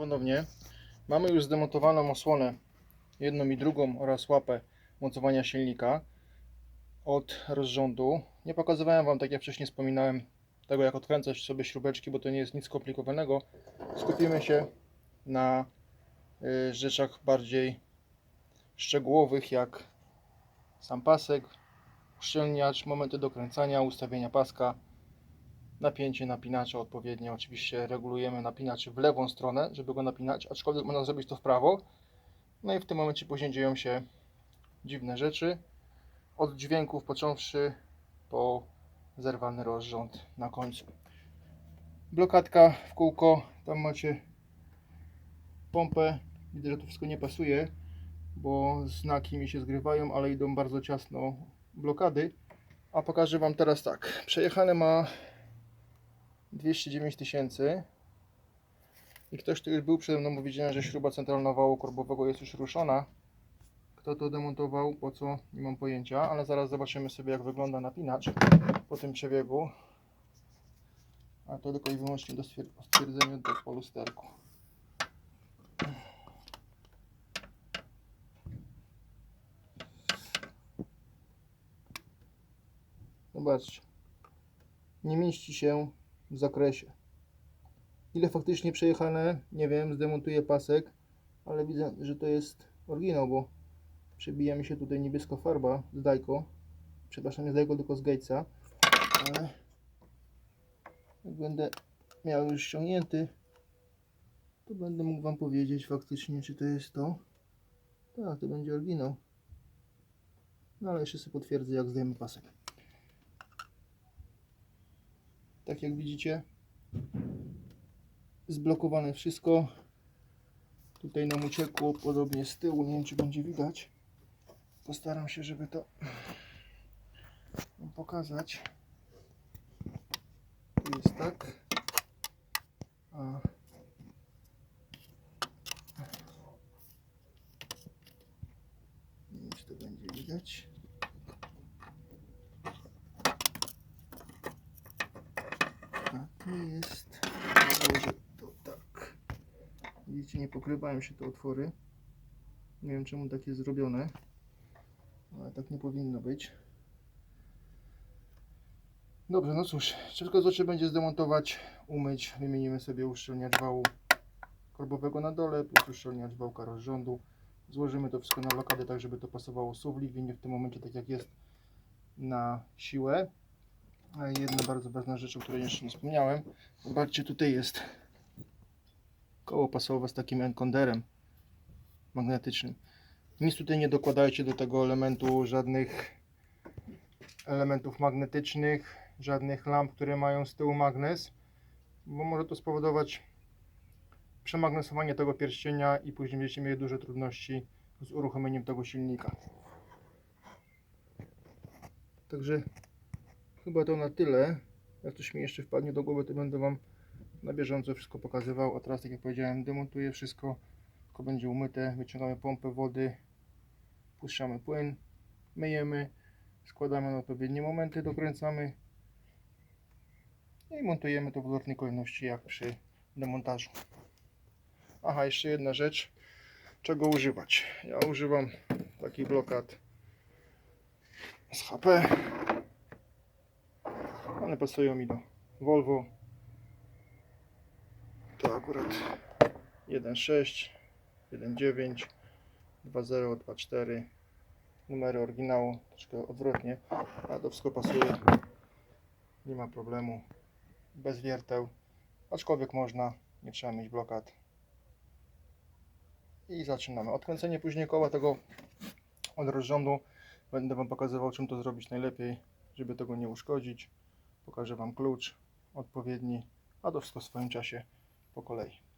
ponownie. Mamy już zdemontowaną osłonę, jedną i drugą oraz łapę mocowania silnika od rozrządu. Nie pokazywałem Wam, tak jak wcześniej wspominałem, tego jak odkręcać sobie śrubeczki, bo to nie jest nic skomplikowanego. Skupimy się na y, rzeczach bardziej szczegółowych, jak sam pasek, uszczelniacz, momenty dokręcania, ustawienia paska, napięcie napinacza odpowiednio. Oczywiście regulujemy napinacz w lewą stronę, żeby go napinać, aczkolwiek można zrobić to w prawo. No i w tym momencie później dzieją się dziwne rzeczy. Od dźwięków począwszy po zerwany rozrząd na końcu. Blokadka w kółko, tam macie pompę. Widzę, że to wszystko nie pasuje, bo znaki mi się zgrywają, ale idą bardzo ciasno blokady. A pokażę Wam teraz tak. Przejechane ma 209 tysięcy. I ktoś, kto już był przede mną, widziałem, że śruba centralna wału korbowego jest już ruszona. Kto to demontował, po co, nie mam pojęcia, ale zaraz zobaczymy sobie, jak wygląda napinacz po tym przebiegu. A to tylko i wyłącznie do stwier- stwierdzenia do po lusterku. Zobaczcie. Nie mieści się w zakresie. Ile faktycznie przejechane, nie wiem, zdemontuję pasek, ale widzę, że to jest oryginał, bo przebija mi się tutaj niebieska farba z Dajko. Przepraszam, nie z Dajko, tylko z Gatesa. Ale jak będę miał już ściągnięty, to będę mógł Wam powiedzieć faktycznie, czy to jest to. Tak, to będzie oryginał. No ale jeszcze sobie potwierdzę, jak zdejmę pasek. Tak jak widzicie, zblokowane wszystko. Tutaj nam uciekło podobnie z tyłu, nie wiem czy będzie widać. Postaram się, żeby to pokazać. Tu jest tak. A nie wiem czy to będzie widać. Tu jest. Założę to tak. Widzicie, nie pokrywają się te otwory. Nie wiem czemu tak jest zrobione. Ale tak nie powinno być. Dobrze, no cóż, wszystko co trzeba będzie zdemontować, umyć, wymienimy sobie uszczelniacz wału korbowego na dole, plus uszczelniacz wałka rozrządu. Złożymy to wszystko na blokadę, tak żeby to pasowało suwliwie, nie w tym momencie tak jak jest na siłę. A jedna bardzo ważna rzecz, o której jeszcze nie wspomniałem. Zobaczcie, tutaj jest koło pasowe z takim enconderem magnetycznym. Nic tutaj nie dokładajcie do tego elementu żadnych elementów magnetycznych, żadnych lamp, które mają z tyłu magnes, bo może to spowodować przemagnesowanie tego pierścienia i później będziecie mieli duże trudności z uruchomieniem tego silnika. Także chyba to na tyle. Jak coś mi jeszcze wpadnie do głowy, to będę Wam na bieżąco wszystko pokazywał. A teraz, tak jak powiedziałem, demontuję wszystko. Tylko będzie umyte. Wyciągamy pompę wody, puszczamy płyn, myjemy, składamy na odpowiednie momenty, dokręcamy i montujemy to w odwrotnej kolejności jak przy demontażu. Aha, jeszcze jedna rzecz. Czego używać? Ja używam takich blokad z HP. One pasują mi do Volvo. To akurat 1.6, 1.9, 2.0, 2.4. Numery oryginału, troszkę odwrotnie, ale to wszystko pasuje. Nie ma problemu. Bez wierteł. Aczkolwiek można, nie trzeba mieć blokad. I zaczynamy. Odkręcenie później koła tego od rozrządu. Będę Wam pokazywał, czym to zrobić najlepiej, żeby tego nie uszkodzić. Pokażę Wam klucz odpowiedni, a to wszystko w swoim czasie po kolei.